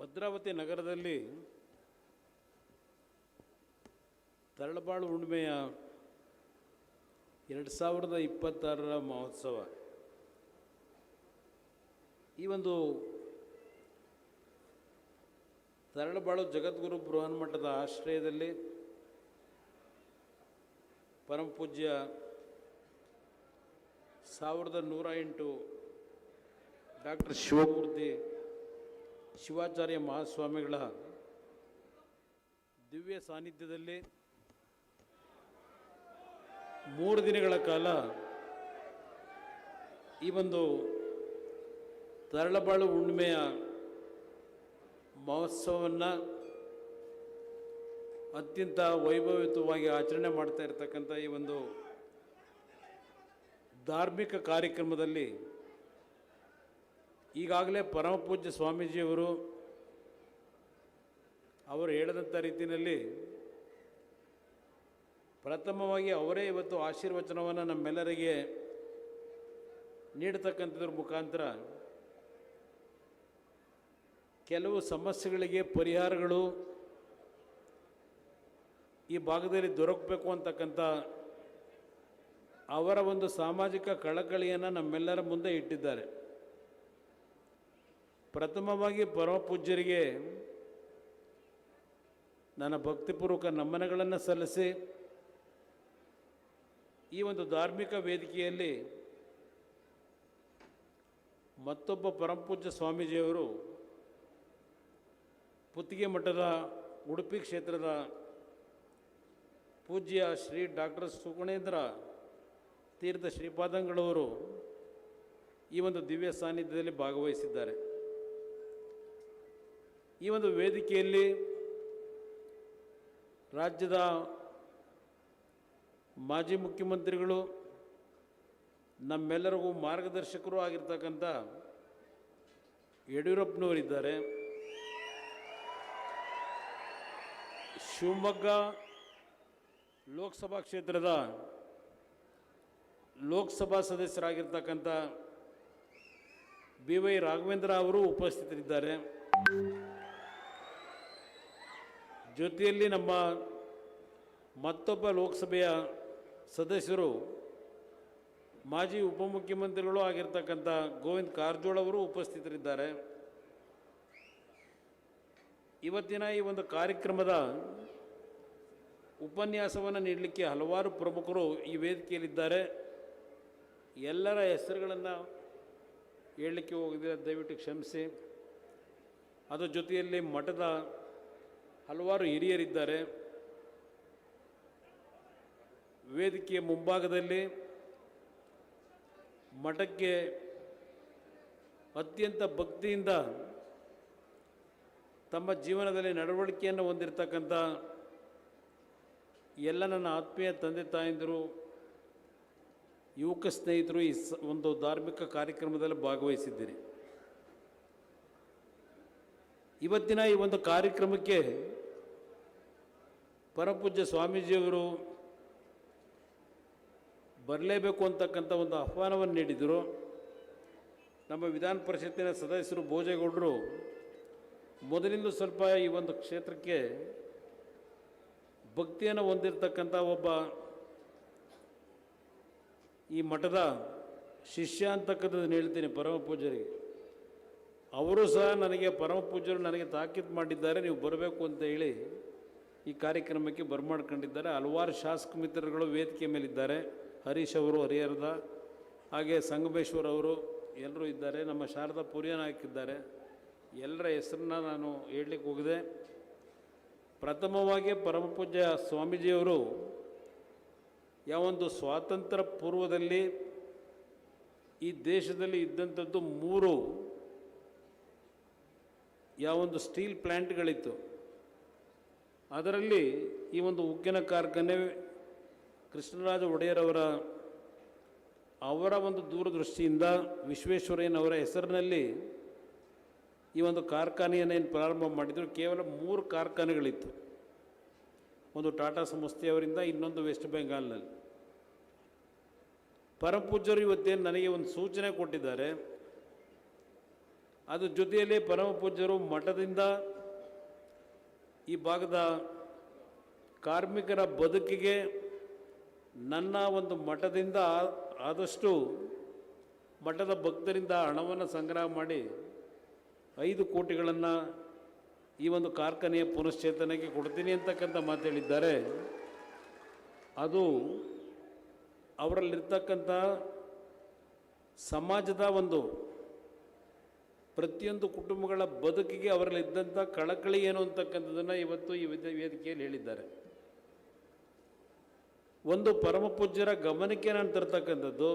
ಭದ್ರಾವತಿ ನಗರದಲ್ಲಿ ತರಳಬಾಳು ಹುಣ್ಣಿಮೆಯ ಎರಡು ಸಾವಿರದ ಇಪ್ಪತ್ತಾರರ ಮಹೋತ್ಸವ. ಈ ಒಂದು ತರಳಬಾಳು ಜಗದ್ಗುರು ಬೃಹನ್ಮಠದ ಆಶ್ರಯದಲ್ಲಿ ಪರಮ ಪೂಜ್ಯ ಸಾವಿರದ ನೂರ ಎಂಟು ಡಾಕ್ಟರ್ ಶಿವಮೂರ್ತಿ ಶಿವಾಚಾರ್ಯ ಮಹಾಸ್ವಾಮಿಗಳ ದಿವ್ಯ ಸಾನ್ನಿಧ್ಯದಲ್ಲಿ ಮೂರು ದಿನಗಳ ಕಾಲ ಈ ಒಂದು ತರಳಬಾಳು ಹುಣ್ಣಿಮೆಯ ಮಹೋತ್ಸವವನ್ನು ಅತ್ಯಂತ ವೈಭವಯುತವಾಗಿ ಆಚರಣೆ ಮಾಡ್ತಾ ಇರತಕ್ಕಂಥ ಈ ಒಂದು ಧಾರ್ಮಿಕ ಕಾರ್ಯಕ್ರಮದಲ್ಲಿ ಈಗಾಗಲೇ ಪರಮಪೂಜ್ಯ ಸ್ವಾಮೀಜಿಯವರು ಅವರು ಹೇಳಿದಂಥ ರೀತಿಯಲ್ಲಿ ಪ್ರಥಮವಾಗಿ ಅವರೇ ಇವತ್ತು ಆಶೀರ್ವಚನವನ್ನು ನಮ್ಮೆಲ್ಲರಿಗೆ ನೀಡತಕ್ಕಂಥದ್ರ ಮುಖಾಂತರ ಕೆಲವು ಸಮಸ್ಯೆಗಳಿಗೆ ಪರಿಹಾರಗಳು ಈ ಭಾಗದಲ್ಲಿ ದೊರಕಬೇಕು ಅಂತಕ್ಕಂಥ ಅವರ ಒಂದು ಸಾಮಾಜಿಕ ಕಳಕಳಿಯನ್ನು ನಮ್ಮೆಲ್ಲರ ಮುಂದೆ ಇಟ್ಟಿದ್ದಾರೆ. ಪ್ರಥಮವಾಗಿ ಪರಮಪೂಜ್ಯರಿಗೆ ನನ್ನ ಭಕ್ತಿಪೂರ್ವಕ ನಮನಗಳನ್ನು ಸಲ್ಲಿಸಿ ಈ ಒಂದು ಧಾರ್ಮಿಕ ವೇದಿಕೆಯಲ್ಲಿ ಮತ್ತೊಬ್ಬ ಪರಮಪೂಜ್ಯ ಸ್ವಾಮೀಜಿಯವರು ಪುತ್ತಿಗೆ ಮಠದ ಉಡುಪಿ ಕ್ಷೇತ್ರದ ಪೂಜ್ಯ ಶ್ರೀ ಡಾಕ್ಟರ್ ಸುಗುಣೇಂದ್ರ ತೀರ್ಥ ಶ್ರೀಪಾದಂಗಳವರು ಈ ಒಂದು ದಿವ್ಯ ಸಾನ್ನಿಧ್ಯದಲ್ಲಿ ಭಾಗವಹಿಸಿದ್ದಾರೆ. ಈ ಒಂದು ವೇದಿಕೆಯಲ್ಲಿ ರಾಜ್ಯದ ಮಾಜಿ ಮುಖ್ಯಮಂತ್ರಿಗಳು ನಮ್ಮೆಲ್ಲರಿಗೂ ಮಾರ್ಗದರ್ಶಕರು ಆಗಿರ್ತಕ್ಕಂಥ ಯಡಿಯೂರಪ್ಪನವರಿದ್ದಾರೆ. ಶಿವಮೊಗ್ಗ ಲೋಕಸಭಾ ಕ್ಷೇತ್ರದ ಲೋಕಸಭಾ ಸದಸ್ಯರಾಗಿರ್ತಕ್ಕಂಥ ಬಿ ವೈ ರಾಘವೇಂದ್ರ ಅವರು ಉಪಸ್ಥಿತರಿದ್ದಾರೆ. ಜೊತೆಯಲ್ಲಿ ನಮ್ಮ ಮತ್ತೊಬ್ಬ ಲೋಕಸಭೆಯ ಸದಸ್ಯರು ಮಾಜಿ ಉಪಮುಖ್ಯಮಂತ್ರಿಗಳು ಆಗಿರ್ತಕ್ಕಂಥ ಗೋವಿಂದ್ ಕಾರಜೋಳ ಅವರು ಉಪಸ್ಥಿತರಿದ್ದಾರೆ. ಇವತ್ತಿನ ಈ ಒಂದು ಕಾರ್ಯಕ್ರಮದ ಉಪನ್ಯಾಸವನ್ನು ನೀಡಲಿಕ್ಕೆ ಹಲವಾರು ಪ್ರಮುಖರು ಈ ವೇದಿಕೆಯಲ್ಲಿದ್ದಾರೆ. ಎಲ್ಲರ ಹೆಸರುಗಳನ್ನು ಹೇಳಲಿಕ್ಕೆ ಹೋಗಿದ್ದೀರ, ದಯವಿಟ್ಟು ಕ್ಷಮಿಸಿ. ಅದರ ಜೊತೆಯಲ್ಲಿ ಮಠದ ಹಲವಾರು ಹಿರಿಯರಿದ್ದಾರೆ. ವೇದಿಕೆಯ ಮುಂಭಾಗದಲ್ಲಿ ಮಠಕ್ಕೆ ಅತ್ಯಂತ ಭಕ್ತಿಯಿಂದ ತಮ್ಮ ಜೀವನದಲ್ಲಿ ನಡವಳಿಕೆಯನ್ನು ಹೊಂದಿರತಕ್ಕಂಥ ಎಲ್ಲ ನನ್ನ ಆತ್ಮೀಯ ತಂದೆ ತಾಯಂದಿರು, ಯುವಕ ಸ್ನೇಹಿತರು ಈ ಒಂದು ಧಾರ್ಮಿಕ ಕಾರ್ಯಕ್ರಮದಲ್ಲಿ ಭಾಗವಹಿಸಿದ್ದೀರಿ. ಇವತ್ತಿನ ಈ ಒಂದು ಕಾರ್ಯಕ್ರಮಕ್ಕೆ ಪರಪೂಜ್ಯ ಸ್ವಾಮೀಜಿಯವರು ಬರಲೇಬೇಕು ಅಂತಕ್ಕಂಥ ಒಂದು ಆಹ್ವಾನವನ್ನು ನೀಡಿದರು. ನಮ್ಮ ವಿಧಾನ ಪರಿಷತ್ತಿನ ಸದಸ್ಯರು ಭೋಜೇಗೌಡರು ಮೊದಲಿಂದ ಸ್ವಲ್ಪ ಈ ಒಂದು ಕ್ಷೇತ್ರಕ್ಕೆ ಭಕ್ತಿಯನ್ನು ಹೊಂದಿರತಕ್ಕಂಥ ಒಬ್ಬ ಈ ಮಠದ ಶಿಷ್ಯ ಅಂತಕ್ಕಂಥದ್ದನ್ನು ಹೇಳ್ತೀನಿ ಪರಮ ಪೂಜರಿಗೆ ಅವರು ಸಹ ನನಗೆ ಪರಮ ಪೂಜರು ನನಗೆ ತಾಕೀತು ಮಾಡಿದ್ದಾರೆ, ನೀವು ಬರಬೇಕು ಅಂತ ಹೇಳಿ ಈ ಕಾರ್ಯಕ್ರಮಕ್ಕೆ ಬರ್ಮಾಡ್ಕೊಂಡಿದ್ದಾರೆ. ಹಲವಾರು ಶಾಸಕ ಮಿತ್ರರುಗಳು ವೇದಿಕೆ ಮೇಲಿದ್ದಾರೆ. ಹರೀಶ್ ಅವರು, ಹರಿಹರದ, ಹಾಗೆ ಸಂಗಮೇಶ್ವರ್ ಅವರು ಎಲ್ಲರೂ ಇದ್ದಾರೆ. ನಮ್ಮ ಶಾರದಾ ಪುರಿಯ ಹಾಕಿದ್ದಾರೆ ಎಲ್ಲರ ಹೆಸರನ್ನ ನಾನು ಹೇಳಲಿಕ್ಕೆ ಹೋಗಿದೆ. ಪ್ರಥಮವಾಗಿ ಪರಮಪೂಜ್ಯ ಸ್ವಾಮೀಜಿಯವರು ಸ್ವಾಮೀಜಿಯವರು ಯಾವೊಂದು ಸ್ವಾತಂತ್ರ್ಯ ಪೂರ್ವದಲ್ಲಿ ಈ ದೇಶದಲ್ಲಿ ಇದ್ದಂಥದ್ದು ಮೂರು ಯಾವೊಂದು ಸ್ಟೀಲ್ ಪ್ಲ್ಯಾಂಟ್ಗಳಿತ್ತು ಅದರಲ್ಲಿ ಈ ಒಂದು ಉಕ್ಕಿನ ಕಾರ್ಖಾನೆ ಕೃಷ್ಣರಾಜ ಒಡೆಯರವರ, ಅವರ ಒಂದು ದೂರದೃಷ್ಟಿಯಿಂದ ವಿಶ್ವೇಶ್ವರಯ್ಯನವರ ಹೆಸರಿನಲ್ಲಿ ಈ ಒಂದು ಕಾರ್ಖಾನೆಯನ್ನು ಏನು ಪ್ರಾರಂಭ ಮಾಡಿದರು. ಕೇವಲ ಮೂರು ಕಾರ್ಖಾನೆಗಳಿತ್ತು. ಒಂದು ಟಾಟಾ ಸಂಸ್ಥೆಯವರಿಂದ ಇನ್ನೊಂದು ವೆಸ್ಟ್ ಬೆಂಗಾಲ್ನಲ್ಲಿ. ಪರಮಪೂಜ್ಯರು ಇವತ್ತೇ ನನಗೆ ಒಂದು ಸೂಚನೆ ಕೊಟ್ಟಿದ್ದಾರೆ. ಅದು ಜೊತೆಯಲ್ಲಿ ಪರಮ ಪೂಜ್ಯರು ಮಠದಿಂದ ಈ ಭಾಗದ ಕಾರ್ಮಿಕರ ಬದುಕಿಗೆ ನನ್ನ ಒಂದು ಮಠದಿಂದ ಆದಷ್ಟು ಮಠದ ಭಕ್ತರಿಂದ ಹಣವನ್ನು ಸಂಗ್ರಹ ಮಾಡಿ ಐದು ಕೋಟಿಗಳನ್ನು ಈ ಒಂದು ಕಾರ್ಖಾನೆಯ ಪುನಶ್ಚೇತನಕ್ಕೆ ಕೊಡ್ತೀನಿ ಅಂತಕ್ಕಂಥ ಮಾತು ಹೇಳಿದ್ದಾರೆ. ಅದು ಅವರಲ್ಲಿರ್ತಕ್ಕಂಥ ಸಮಾಜದ ಒಂದು ಪ್ರತಿಯೊಂದು ಕುಟುಂಬಗಳ ಬದುಕಿಗೆ ಅವರಲ್ಲಿದ್ದಂಥ ಕಳಕಳಿ ಏನು ಅಂತಕ್ಕಂಥದ್ದನ್ನು ಇವತ್ತು ಈ ವಿದ್ಯ ವೇದಿಕೆಯಲ್ಲಿ ಹೇಳಿದ್ದಾರೆ. ಒಂದು ಪರಮ ಪೂಜ್ಯರ ಗಮನಕ್ಕೆ ನಾನು ತರ್ತಕ್ಕಂಥದ್ದು,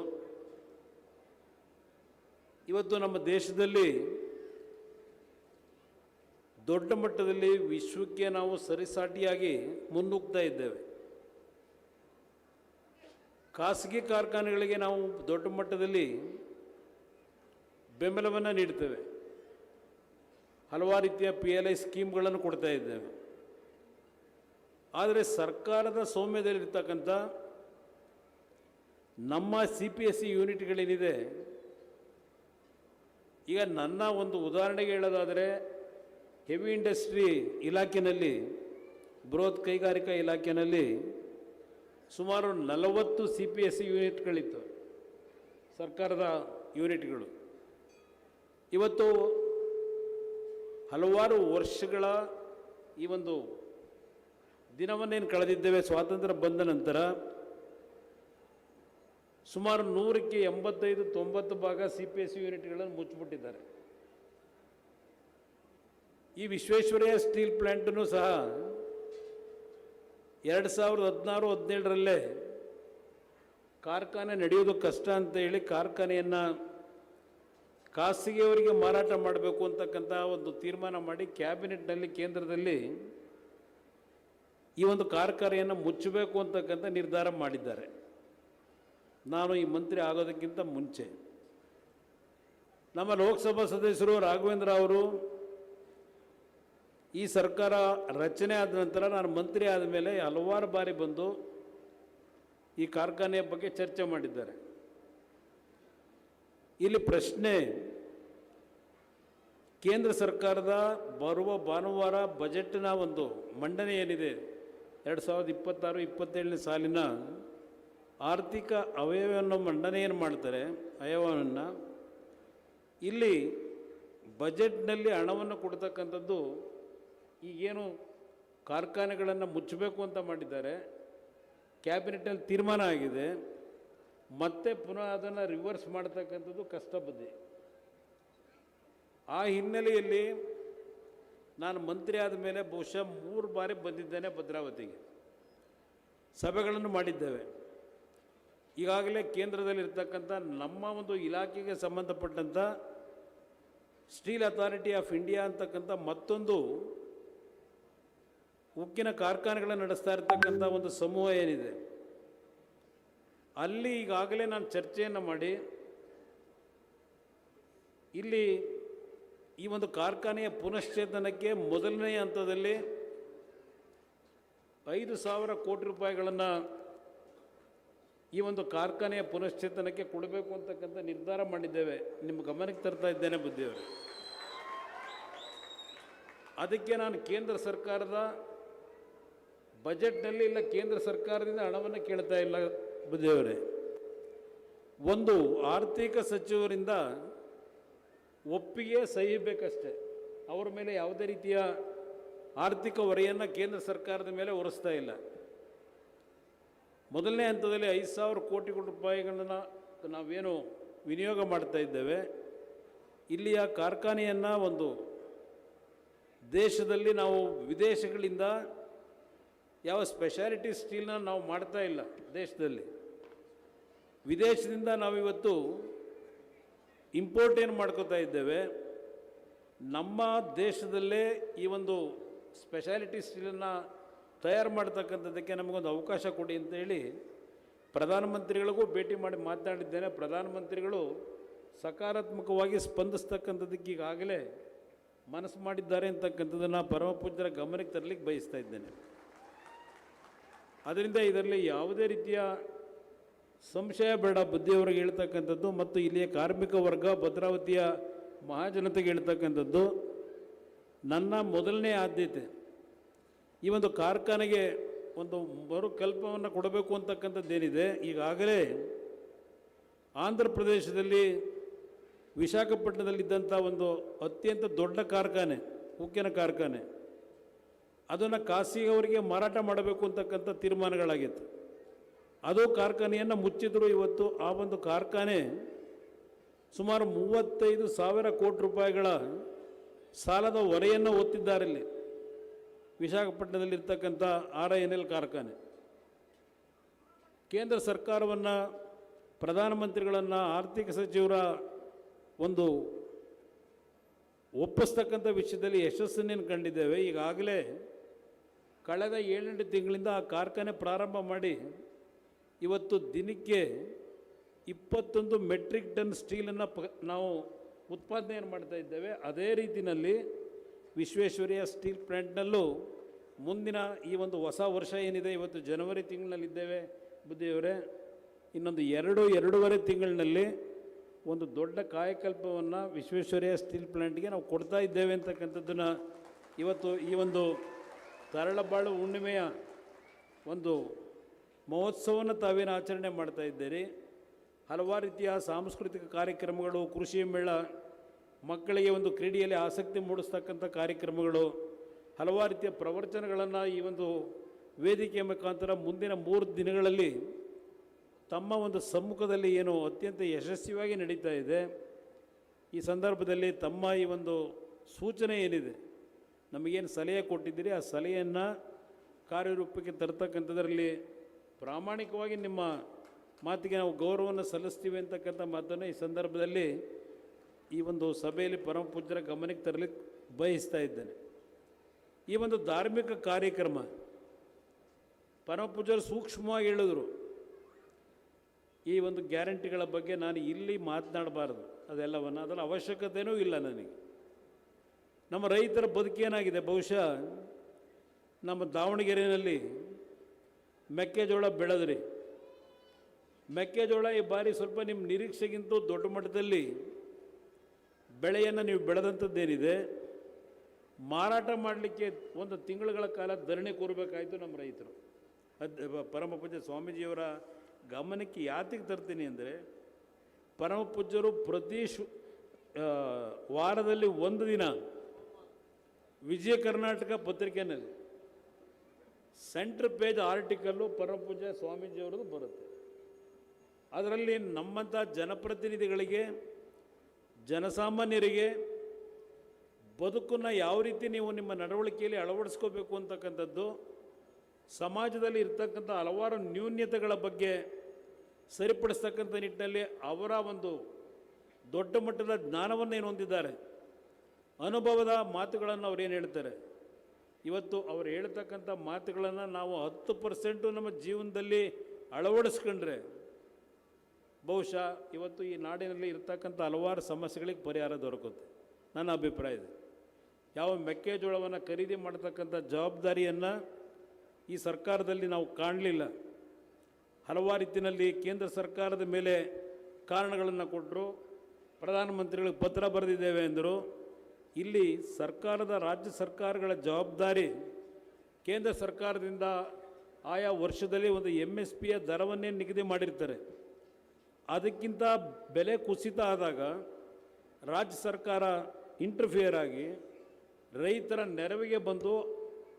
ಇವತ್ತು ನಮ್ಮ ದೇಶದಲ್ಲಿ ದೊಡ್ಡ ಮಟ್ಟದಲ್ಲಿ ವಿಶ್ವಕ್ಕೆ ನಾವು ಸರಿಸಾಟಿಯಾಗಿ ಮುನ್ನುಗ್ತಾ ಇದ್ದೇವೆ. ಖಾಸಗಿ ಕಾರ್ಖಾನೆಗಳಿಗೆ ನಾವು ದೊಡ್ಡ ಮಟ್ಟದಲ್ಲಿ ಬೆಂಬಲವನ್ನು ನೀಡ್ತೇವೆ. ಹಲವಾರು ರೀತಿಯ ಪಿ ಎಲ್ ಐ ಸ್ಕೀಮ್ಗಳನ್ನು ಕೊಡ್ತಾ ಇದ್ದೇವೆ. ಆದರೆ ಸರ್ಕಾರದ ಸೌಮ್ಯದಲ್ಲಿರ್ತಕ್ಕಂಥ ನಮ್ಮ ಸಿ ಪಿ ಎಸ್ ಸಿ ಯೂನಿಟ್ಗಳೇನಿದೆ, ಈಗ ನನ್ನ ಒಂದು ಉದಾಹರಣೆಗೆ ಹೇಳೋದಾದರೆ ಹೆವಿ ಇಂಡಸ್ಟ್ರಿ ಇಲಾಖೆಯಲ್ಲಿ ಬೃಹತ್ ಕೈಗಾರಿಕಾ ಇಲಾಖೆಯಲ್ಲಿ ಸುಮಾರು ನಲವತ್ತು ಸಿ ಪಿ ಎಸ್ ಸಿ ಯೂನಿಟ್ಗಳಿತ್ತು. ಸರ್ಕಾರದ ಯೂನಿಟ್ಗಳು. ಇವತ್ತು ಹಲವಾರು ವರ್ಷಗಳ ಈ ಒಂದು ದಿನವನ್ನೇನು ಕಳೆದಿದ್ದೇವೆ? ಸ್ವಾತಂತ್ರ್ಯ ಬಂದ ನಂತರ ಸುಮಾರು ನೂರಕ್ಕೆ ಎಂಬತ್ತೈದು, ತೊಂಬತ್ತು ಭಾಗ ಸಿ ಪಿ ಎಸ್ ಯೂನಿಟ್ಗಳನ್ನು ಮುಚ್ಚಿಬಿಟ್ಟಿದ್ದಾರೆ. ಈ ವಿಶ್ವೇಶ್ವರಯ್ಯ ಸ್ಟೀಲ್ ಪ್ಲ್ಯಾಂಟನ್ನು ಸಹ ಎರಡು ಸಾವಿರದ ಹದಿನಾರು, ಹದಿನೇಳರಲ್ಲೇ ಕಾರ್ಖಾನೆ ನಡೆಯೋದು ಕಷ್ಟ ಅಂತ ಹೇಳಿ ಕಾರ್ಖಾನೆಯನ್ನು ಖಾಸಗಿಯವರಿಗೆ ಮಾರಾಟ ಮಾಡಬೇಕು ಅಂತಕ್ಕಂಥ ಒಂದು ತೀರ್ಮಾನ ಮಾಡಿ ಕ್ಯಾಬಿನೆಟ್ನಲ್ಲಿ, ಕೇಂದ್ರದಲ್ಲಿ ಈ ಒಂದು ಕಾರ್ಖಾನೆಯನ್ನು ಮುಚ್ಚಬೇಕು ಅಂತಕ್ಕಂಥ ನಿರ್ಧಾರ ಮಾಡಿದ್ದಾರೆ. ನಾನು ಈ ಮಂತ್ರಿ ಆಗೋದಕ್ಕಿಂತ ಮುಂಚೆ. ನಮ್ಮ ಲೋಕಸಭಾ ಸದಸ್ಯರು ರಾಘವೇಂದ್ರ ಅವರು ಈ ಸರ್ಕಾರ ರಚನೆ ಆದ ನಂತರ ನಾನು ಮಂತ್ರಿ ಆದ ಮೇಲೆ ಹಲವಾರು ಬಾರಿ ಬಂದು ಈ ಕಾರ್ಖಾನೆಯ ಬಗ್ಗೆ ಚರ್ಚೆ ಮಾಡಿದ್ದಾರೆ. ಇಲ್ಲಿ ಪ್ರಶ್ನೆ ಕೇಂದ್ರ ಸರ್ಕಾರದ ಬರುವ ಭಾನುವಾರ ಬಜೆಟ್ನ ಒಂದು ಮಂಡನೆ ಏನಿದೆ? ಎರಡು ಸಾವಿರದ ಇಪ್ಪತ್ತಾರು, ಇಪ್ಪತ್ತೇಳನೇ ಸಾಲಿನ ಆರ್ಥಿಕ ಅವಯವವನ್ನು ಮಂಡನೆಯನ್ನು ಮಾಡ್ತಾರೆ? ಅಯವನ್ನು ಇಲ್ಲಿ ಬಜೆಟ್ನಲ್ಲಿ ಹಣವನ್ನು ಕೊಡ್ತಕ್ಕಂಥದ್ದು ಈಗೇನು ಕಾರ್ಖಾನೆಗಳನ್ನು ಮುಚ್ಚಬೇಕು ಅಂತ ಮಾಡಿದ್ದಾರೆ. ಕ್ಯಾಬಿನೆಟ್ನಲ್ಲಿ ತೀರ್ಮಾನ ಆಗಿದೆ. ಮತ್ತೆ ಪುನಃ ಅದನ್ನು ರಿವರ್ಸ್ ಮಾಡ್ತಕ್ಕಂಥದ್ದು ಕಷ್ಟ ಬುದ್ಧಿ ಆ ಹಿನ್ನೆಲೆಯಲ್ಲಿ ನಾನು ಮಂತ್ರಿ ಆದ ಮೇಲೆ ಬಹುಶಃ ಮೂರು ಬಾರಿ ಬಂದಿದ್ದೇನೆ ಭದ್ರಾವತಿಗೆ. ಸಭೆಗಳನ್ನು ಮಾಡಿದ್ದೇವೆ. ಈಗಾಗಲೇ ಕೇಂದ್ರದಲ್ಲಿರ್ತಕ್ಕಂಥ ನಮ್ಮ ಒಂದು ಇಲಾಖೆಗೆ ಸಂಬಂಧಪಟ್ಟಂಥ ಸ್ಟೀಲ್ ಅಥಾರಿಟಿ ಆಫ್ ಇಂಡಿಯಾ ಅಂತಕ್ಕಂಥ ಮತ್ತೊಂದು ಉಕ್ಕಿನ ಕಾರ್ಖಾನೆಗಳನ್ನು ನಡೆಸ್ತಾ ಇರತಕ್ಕಂಥ ಒಂದು ಸಮೂಹ ಏನಿದೆ. ಅಲ್ಲಿ ಈಗಾಗಲೇ ನಾನು ಚರ್ಚೆಯನ್ನು ಮಾಡಿ ಇಲ್ಲಿ ಈ ಒಂದು ಕಾರ್ಖಾನೆಯ ಪುನಶ್ಚೇತನಕ್ಕೆ ಮೊದಲನೇ ಹಂತದಲ್ಲಿ ಐದು ಸಾವಿರ ಕೋಟಿ ರೂಪಾಯಿಗಳನ್ನು ಈ ಒಂದು ಕಾರ್ಖಾನೆಯ ಪುನಶ್ಚೇತನಕ್ಕೆ ಕೊಡಬೇಕು ಅಂತಕ್ಕಂಥ ನಿರ್ಧಾರ ಮಾಡಿದ್ದೇವೆ. ನಿಮ್ಮ ಗಮನಕ್ಕೆ ತರ್ತಾ ಇದ್ದೇನೆ ಬುದ್ಧಿಯವರು. ಅದಕ್ಕೆ ನಾನು ಕೇಂದ್ರ ಸರ್ಕಾರದ ಬಜೆಟ್ನಲ್ಲಿ ಇಲ್ಲ, ಕೇಂದ್ರ ಸರ್ಕಾರದಿಂದ ಹಣವನ್ನು ಕೇಳ್ತಾ ಇಲ್ಲ ಬುದ್ಧಿಯವರೇ. ಒಂದು ಆರ್ಥಿಕ ಸಚಿವರಿಂದ ಒಪ್ಪಿಗೆ ಸಹಿ ಬೇಕಷ್ಟೇ ಅವರ ಮೇಲೆ ಯಾವುದೇ ರೀತಿಯ ಆರ್ಥಿಕ ಹೊರೆಯನ್ನು ಕೇಂದ್ರ ಸರ್ಕಾರದ ಮೇಲೆ ಹೊರಿಸ್ತಾ ಇಲ್ಲ. ಮೊದಲನೇ ಹಂತದಲ್ಲಿ ಐದು ಸಾವಿರ ಕೋಟಿ ರೂಪಾಯಿಗಳನ್ನು ನಾವೇನು ವಿನಿಯೋಗ ಮಾಡ್ತಾ ಇದ್ದೇವೆ. ಇಲ್ಲಿಯ ಕಾರ್ಖಾನೆಯನ್ನು ಒಂದು ದೇಶದಲ್ಲಿ ನಾವು ವಿದೇಶಗಳಿಂದ ಯಾವ ಸ್ಪೆಷಾಲಿಟಿ ಸ್ಟೀಲ್ನ ನಾವು ಮಾಡ್ತಾ ಇಲ್ಲ ದೇಶದಲ್ಲಿ. ವಿದೇಶದಿಂದ ನಾವಿವತ್ತು ಇಂಪೋರ್ಟ್ ಏನು ಮಾಡ್ಕೋತಾ ಇದ್ದೇವೆ, ನಮ್ಮ ದೇಶದಲ್ಲೇ ಈ ಒಂದು ಸ್ಪೆಷಾಲಿಟಿ ಸ್ಟೀಲನ್ನು ತಯಾರು ಮಾಡ್ತಕ್ಕಂಥದ್ದಕ್ಕೆ ನಮಗೊಂದು ಅವಕಾಶ ಕೊಡಿ ಅಂತ ಹೇಳಿ ಪ್ರಧಾನಮಂತ್ರಿಗಳಿಗೂ ಭೇಟಿ ಮಾಡಿ ಮಾತನಾಡಿದ್ದೇನೆ. ಪ್ರಧಾನಮಂತ್ರಿಗಳು ಸಕಾರಾತ್ಮಕವಾಗಿ ಸ್ಪಂದಿಸ್ತಕ್ಕಂಥದ್ದಕ್ಕೆ ಈಗಾಗಲೇ ಮನಸ್ಸು ಮಾಡಿದ್ದಾರೆ ಅಂತಕ್ಕಂಥದ್ದನ್ನು ಪರಮಪೂಜ್ಯರ ಗಮನಕ್ಕೆ ತರಲಿಕ್ಕೆ ಬಯಸ್ತಾ ಇದ್ದೇನೆ. ಅದರಿಂದ ಇದರಲ್ಲಿ ಯಾವುದೇ ರೀತಿಯ ಸಂಶಯ ಬೇಡ ಬುದ್ಧಿಯವರಿಗೆ ಹೇಳ್ತಕ್ಕಂಥದ್ದು ಮತ್ತು ಇಲ್ಲಿಯ ಕಾರ್ಮಿಕ ವರ್ಗ, ಭದ್ರಾವತಿಯ ಮಹಾಜನತೆಗೆ ಹೇಳ್ತಕ್ಕಂಥದ್ದು ನನ್ನ ಮೊದಲನೇ ಆದ್ಯತೆ. ಈ ಒಂದು ಕಾರ್ಖಾನೆಗೆ ಒಂದು ಮರುಕಲ್ಪವನ್ನು ಕೊಡಬೇಕು ಅಂತಕ್ಕಂಥದ್ದೇನಿದೆ, ಈಗಾಗಲೇ ಆಂಧ್ರ ಪ್ರದೇಶದಲ್ಲಿ ವಿಶಾಖಪಟ್ಟಣದಲ್ಲಿದ್ದಂಥ ಒಂದು ಅತ್ಯಂತ ದೊಡ್ಡ ಕಾರ್ಖಾನೆ, ಉಕ್ಕಿನ ಕಾರ್ಖಾನೆ, ಅದನ್ನು ಖಾಸಗಿಯವರಿಗೆ ಮಾರಾಟ ಮಾಡಬೇಕು ಅಂತಕ್ಕಂಥ ತೀರ್ಮಾನಗಳಾಗಿತ್ತು. ಅದು ಕಾರ್ಖಾನೆಯನ್ನು ಮುಚ್ಚಿದ್ರು ಇವತ್ತು. ಆ ಒಂದು ಕಾರ್ಖಾನೆ ಸುಮಾರು ಮೂವತ್ತೈದು ಸಾವಿರ ಕೋಟಿ ರೂಪಾಯಿಗಳ ಸಾಲದ ಹೊರೆಯನ್ನು ಇಲ್ಲಿ ವಿಶಾಖಪಟ್ಟಣದಲ್ಲಿರ್ತಕ್ಕಂಥ ಆರ್ ಐ ಎನ್ ಎಲ್ ಕಾರ್ಖಾನೆ. ಕೇಂದ್ರ ಸರ್ಕಾರವನ್ನು, ಪ್ರಧಾನಮಂತ್ರಿಗಳನ್ನು, ಆರ್ಥಿಕ ಸಚಿವರ ಒಂದು ಒಪ್ಪಿಸ್ತಕ್ಕಂಥ ವಿಷಯದಲ್ಲಿ ಯಶಸ್ಸನ್ನೇನು ಕಂಡಿದ್ದೇವೆ. ಈಗಾಗಲೇ ಕಳೆದ ಏಳೆಂಟು ತಿಂಗಳಿಂದ ಆ ಕಾರ್ಖಾನೆ ಪ್ರಾರಂಭ ಮಾಡಿ ಇವತ್ತು ದಿನಕ್ಕೆ ಇಪ್ಪತ್ತೊಂದು ಮೆಟ್ರಿಕ್ ಟನ್ ಸ್ಟೀಲನ್ನು ಪ, ನಾವು ಉತ್ಪಾದನೆಯನ್ನು ಮಾಡ್ತಾ ಇದ್ದೇವೆ, ಅದೇ ರೀತಿಯಲ್ಲಿ ವಿಶ್ವೇಶ್ವರಯ್ಯ ಸ್ಟೀಲ್ ಪ್ಲ್ಯಾಂಟ್ನಲ್ಲೂ ಮುಂದಿನ ಈ ಒಂದು ಹೊಸ ವರ್ಷ ಏನಿದೆ, ಇವತ್ತು ಜನವರಿ ತಿಂಗಳಲ್ಲಿದ್ದೇವೆ ಬುದ್ಧಿಯವರೇ. ಇನ್ನೊಂದು ಎರಡು, ಎರಡೂವರೆ ತಿಂಗಳಿನಲ್ಲಿ ಒಂದು ದೊಡ್ಡ ಕಾಯಕಲ್ಪವನ್ನು ವಿಶ್ವೇಶ್ವರಯ್ಯ ಸ್ಟೀಲ್ ಪ್ಲ್ಯಾಂಟ್ಗೆ ನಾವು ಕೊಡ್ತಾ ಇದ್ದೇವೆ ಅಂತಕ್ಕಂಥದ್ದನ್ನು ಇವತ್ತು ಈ ಒಂದು ತರಳಬಾಳು ಹುಣ್ಣಿಮೆಯ ಒಂದು ಮಹೋತ್ಸವವನ್ನು ತಾವೇನು ಆಚರಣೆ ಮಾಡ್ತಾ ಇದ್ದೀರಿ? ಹಲವಾರು ರೀತಿಯ ಸಾಂಸ್ಕೃತಿಕ ಕಾರ್ಯಕ್ರಮಗಳು, ಕೃಷಿ ಮೇಳ, ಮಕ್ಕಳಿಗೆ ಒಂದು ಕ್ರೀಡೆಯಲ್ಲಿ ಆಸಕ್ತಿ ಮೂಡಿಸ್ತಕ್ಕಂಥ ಕಾರ್ಯಕ್ರಮಗಳು, ಹಲವಾರು ರೀತಿಯ ಪ್ರವಚನಗಳನ್ನು ಈ ಒಂದು ವೇದಿಕೆಯ ಮುಖಾಂತರ ಮುಂದಿನ ಮೂರು ದಿನಗಳಲ್ಲಿ ತಮ್ಮ ಒಂದು ಸಮ್ಮುಖದಲ್ಲಿ ಏನು ಅತ್ಯಂತ ಯಶಸ್ವಿಯಾಗಿ ನಡೀತಾ ಇದೆ. ಈ ಸಂದರ್ಭದಲ್ಲಿ ತಮ್ಮ ಈ ಒಂದು ಸೂಚನೆ ಏನಿದೆ? ನಮಗೇನು ಸಲಹೆ ಕೊಟ್ಟಿದ್ದೀರಿ? ಆ ಸಲಹೆಯನ್ನು ಕಾರ್ಯರೂಪಕ್ಕೆ ತರ್ತಕ್ಕಂಥದ್ರಲ್ಲಿ ಪ್ರಾಮಾಣಿಕವಾಗಿ ನಿಮ್ಮ ಮಾತಿಗೆ ನಾವು ಗೌರವವನ್ನು ಸಲ್ಲಿಸ್ತೀವಿ ಅಂತಕ್ಕಂಥ ಮಾತನ್ನು ಈ ಸಂದರ್ಭದಲ್ಲಿ ಈ ಒಂದು ಸಭೆಯಲ್ಲಿ ಪರಮ ಪೂಜ್ಯರ ಗಮನಕ್ಕೆ ತರಲಿಕ್ಕೆ ಬಯಸ್ತಾ ಇದ್ದೇನೆ. ಈ ಒಂದು ಧಾರ್ಮಿಕ ಕಾರ್ಯಕ್ರಮ ಪರಮ ಪೂಜ್ಯರು ಸೂಕ್ಷ್ಮವಾಗಿ ಹೇಳಿದ್ರು. ಈ ಒಂದು ಗ್ಯಾರಂಟಿಗಳ ಬಗ್ಗೆ ನಾನು ಇಲ್ಲಿ ಮಾತನಾಡಬಾರ್ದು. ಅದೆಲ್ಲವನ್ನು ಅದರ ಅವಶ್ಯಕತೆಯೂ ಇಲ್ಲ ನನಗೆ. ನಮ್ಮ ರೈತರ ಬದುಕೇನಾಗಿದೆ ಬಹುಶಃ ನಮ್ಮ ದಾವಣಗೆರೆಯಲ್ಲಿ ಮೆಕ್ಕೆಜೋಳ ಬೆಳೆದ್ರಿ. ಮೆಕ್ಕೆಜೋಳ ಈ ಬಾರಿ ಸ್ವಲ್ಪ ನಿಮ್ಮ ನಿರೀಕ್ಷೆಗಿಂತ ದೊಡ್ಡ ಮಟ್ಟದಲ್ಲಿ ಬೆಳೆಯನ್ನು ನೀವು ಬೆಳೆದಂಥದ್ದೇನಿದೆ. ಮಾರಾಟ ಮಾಡಲಿಕ್ಕೆ ಒಂದು ತಿಂಗಳುಗಳ ಕಾಲ ಧರಣಿ ಕೂರಬೇಕಾಯಿತು ನಮ್ಮ ರೈತರು. ಅದ್ ಪರಮ ಪೂಜ್ಯ ಸ್ವಾಮೀಜಿಯವರ ಗಮನಕ್ಕೆ ಯಾತಿಗೆ ತರ್ತೀನಿ ಅಂದರೆ, ಪರಮ ಪೂಜ್ಯರು ಪ್ರತಿ ಶು ವಾರದಲ್ಲಿ ಒಂದು ದಿನ ವಿಜಯ ಕರ್ನಾಟಕ ಪತ್ರಿಕೆಯಲ್ಲಿ ಸೆಂಟ್ರ್ ಪೇಜ್ ಆರ್ಟಿಕಲ್ಲು ಪರಮಪೂಜೆ ಸ್ವಾಮೀಜಿಯವ್ರದ್ದು ಬರುತ್ತೆ. ಅದರಲ್ಲಿ ನಮ್ಮಂಥ ಜನಪ್ರತಿನಿಧಿಗಳಿಗೆ, ಜನಸಾಮಾನ್ಯರಿಗೆ ಬದುಕನ್ನು ಯಾವ ರೀತಿ ನೀವು ನಿಮ್ಮ ನಡವಳಿಕೆಯಲ್ಲಿ ಅಳವಡಿಸ್ಕೋಬೇಕು ಅಂತಕ್ಕಂಥದ್ದು, ಸಮಾಜದಲ್ಲಿ ಇರ್ತಕ್ಕಂಥ ಹಲವಾರು ನ್ಯೂನ್ಯತೆಗಳ ಬಗ್ಗೆ ಸರಿಪಡಿಸ್ತಕ್ಕಂಥ ನಿಟ್ಟಿನಲ್ಲಿ ಅವರ ಒಂದು ದೊಡ್ಡ ಮಟ್ಟದ ಜ್ಞಾನವನ್ನು ಏನು ಹೊಂದಿದ್ದಾರೆ ಅನುಭವದ ಮಾತುಗಳನ್ನು ಅವ್ರು ಏನು ಹೇಳ್ತಾರೆ? ಇವತ್ತು ಅವ್ರು ಹೇಳ್ತಕ್ಕಂಥ ಮಾತುಗಳನ್ನು ನಾವು ಹತ್ತು ಪರ್ಸೆಂಟು ನಮ್ಮ ಜೀವನದಲ್ಲಿ ಅಳವಡಿಸ್ಕೊಂಡ್ರೆ ಬಹುಶಃ ಇವತ್ತು ಈ ನಾಡಿನಲ್ಲಿ ಇರ್ತಕ್ಕಂಥ ಹಲವಾರು ಸಮಸ್ಯೆಗಳಿಗೆ ಪರಿಹಾರ ದೊರಕುತ್ತೆ. ನನ್ನ ಅಭಿಪ್ರಾಯ ಇದೆ. ಯಾವ ಮೆಕ್ಕೆಜೋಳವನ್ನು ಖರೀದಿ ಮಾಡತಕ್ಕಂಥ ಜವಾಬ್ದಾರಿಯನ್ನು ಈ ಸರ್ಕಾರದಲ್ಲಿ ನಾವು ಕಾಣಲಿಲ್ಲ. ಹಲವಾರು ರೀತಿಯಲ್ಲಿ ಕೇಂದ್ರ ಸರ್ಕಾರದ ಮೇಲೆ ಕಾರಣಗಳನ್ನು ಕೊಟ್ಟರು ಪ್ರಧಾನಮಂತ್ರಿಗಳಿಗೆ ಪತ್ರ ಬರೆದಿದ್ದೇವೆ ಎಂದರು. ಇಲ್ಲಿ ಸರ್ಕಾರದ ರಾಜ್ಯ ಸರ್ಕಾರಗಳ ಜವಾಬ್ದಾರಿ ಕೇಂದ್ರ ಸರ್ಕಾರದಿಂದ ಆಯಾ ವರ್ಷದಲ್ಲಿ ಒಂದು ಎಂ ಎಸ್ ಪಿಯ ದರವನ್ನೇ ನಿಗದಿ ಮಾಡಿರ್ತಾರೆ. ಅದಕ್ಕಿಂತ ಬೆಲೆ ಕುಸಿತ ಆದಾಗ ರಾಜ್ಯ ಸರ್ಕಾರ ಇಂಟರ್ಫಿಯರ್ ಆಗಿ ರೈತರ ನೆರವಿಗೆ ಬಂದು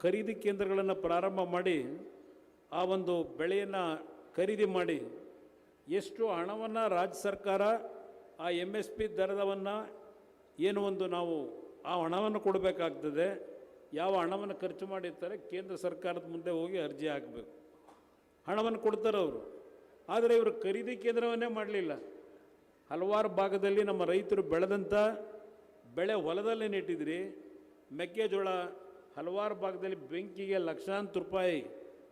ಖರೀದಿ ಕೇಂದ್ರಗಳನ್ನು ಪ್ರಾರಂಭ ಮಾಡಿ ಆ ಒಂದು ಬೆಳೆಯನ್ನು ಖರೀದಿ ಮಾಡಿ ಎಷ್ಟು ಹಣವನ್ನು ರಾಜ್ಯ ಸರ್ಕಾರ ಆ ಎಂ ಎಸ್ ಪಿ ದರದವನ್ನು ಏನು ಒಂದು ನಾವು ಆ ಹಣವನ್ನು ಕೊಡಬೇಕಾಗ್ತದೆ. ಯಾವ ಹಣವನ್ನು ಖರ್ಚು ಮಾಡಿರ್ತಾರೆ ಕೇಂದ್ರ ಸರ್ಕಾರದ ಮುಂದೆ ಹೋಗಿ ಅರ್ಜಿ ಹಾಕಬೇಕು. ಹಣವನ್ನು ಕೊಡ್ತಾರೆ ಅವರು. ಆದರೆ ಇವರು ಖರೀದಿ ಕೇಂದ್ರವನ್ನೇ ಮಾಡಲಿಲ್ಲ. ಹಲವಾರು ಭಾಗದಲ್ಲಿ ನಮ್ಮ ರೈತರು ಬೆಳೆದಂಥ ಬೆಳೆ ಹೊಲದಲ್ಲೇ ನೆಟ್ಟಿದ್ರಿ. ಮೆಕ್ಕೆಜೋಳ ಹಲವಾರು ಭಾಗದಲ್ಲಿ ಬೆಂಕಿಗೆ ಲಕ್ಷಾಂತರ ರೂಪಾಯಿ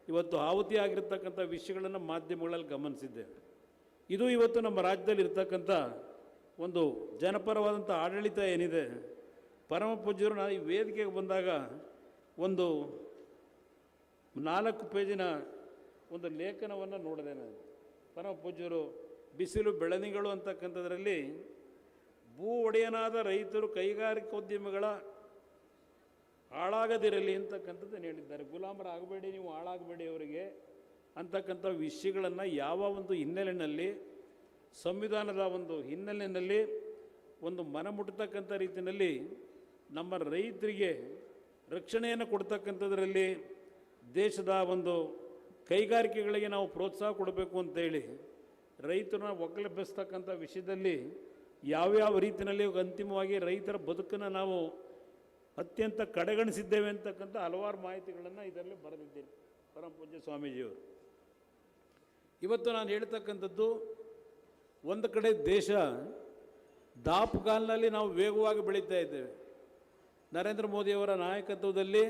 ಇವತ್ತು ಆಹುತಿ ಆಗಿರ್ತಕ್ಕಂಥ ವಿಷಯಗಳನ್ನು ಮಾಧ್ಯಮಗಳಲ್ಲಿ ಗಮನಿಸಿದ್ದೇವೆ ಇದು ಇವತ್ತು ನಮ್ಮ ರಾಜ್ಯದಲ್ಲಿ ಇರ್ತಕ್ಕಂಥ ಒಂದು ಜನಪರವಾದಂಥ ಆಡಳಿತ ಏನಿದೆ ಪರಮ ಪೂಜ್ಯರು ನಾನು ಈ ವೇದಿಕೆಗೆ ಬಂದಾಗ ಒಂದು ನಾಲ್ಕು ಪೇಜಿನ ಒಂದು ಲೇಖನವನ್ನು ನೋಡಿದೆ ನಾನು. ಪರಮ ಪೂಜ್ಯರು ಬಿಸಿಲು ಬೆಳನಿಗಳು ಅಂತಕ್ಕಂಥದ್ರಲ್ಲಿ ಭೂ ಒಡೆಯನಾದ ರೈತರು ಕೈಗಾರಿಕೋದ್ಯಮಿಗಳ ಹಾಳಾಗದಿರಲಿ ಅಂತಕ್ಕಂಥದ್ದನ್ನು ಹೇಳಿದ್ದಾರೆ. ಗುಲಾಮರಾಗಬೇಡಿ ನೀವು ಹಾಳಾಗಬೇಡಿ ಅವರಿಗೆ ಅಂತಕ್ಕಂಥ ವಿಷಯಗಳನ್ನು ಯಾವ ಒಂದು ಹಿನ್ನೆಲೆಯಲ್ಲಿ, ಸಂವಿಧಾನದ ಒಂದು ಹಿನ್ನೆಲೆಯಲ್ಲಿ, ಒಂದು ಮನ ಮುಟ್ಟತಕ್ಕಂಥ ರೀತಿಯಲ್ಲಿ ನಮ್ಮ ರೈತರಿಗೆ ರಕ್ಷಣೆಯನ್ನು ಕೊಡ್ತಕ್ಕಂಥದ್ರಲ್ಲಿ ದೇಶದ ಒಂದು ಕೈಗಾರಿಕೆಗಳಿಗೆ ನಾವು ಪ್ರೋತ್ಸಾಹ ಕೊಡಬೇಕು ಅಂತೇಳಿ ರೈತರನ್ನ ಒಕ್ಕಲೆಬ್ಬಿಸ್ತಕ್ಕಂಥ ವಿಷಯದಲ್ಲಿ ಯಾವ್ಯಾವ ರೀತಿಯಲ್ಲಿ ಅಂತಿಮವಾಗಿ ರೈತರ ಬದುಕನ್ನು ನಾವು ಅತ್ಯಂತ ಕಡೆಗಣಿಸಿದ್ದೇವೆ ಅಂತಕ್ಕಂಥ ಹಲವಾರು ಮಾಹಿತಿಗಳನ್ನು ಇದರಲ್ಲಿ ಬರೆದಿದ್ದೇನೆ. ಪರಮ ಪೂಜ್ಯ ಸ್ವಾಮೀಜಿಯವರು. ಇವತ್ತು ನಾನು ಹೇಳ್ತಕ್ಕಂಥದ್ದು ಒಂದು ಕಡೆ ದೇಶ ದಾಪುಗಾಲಿನಲ್ಲಿ ನಾವು ವೇಗವಾಗಿ ಬೆಳೀತಾ ಇದ್ದೇವೆ. ನರೇಂದ್ರ ಮೋದಿಯವರ ನಾಯಕತ್ವದಲ್ಲಿ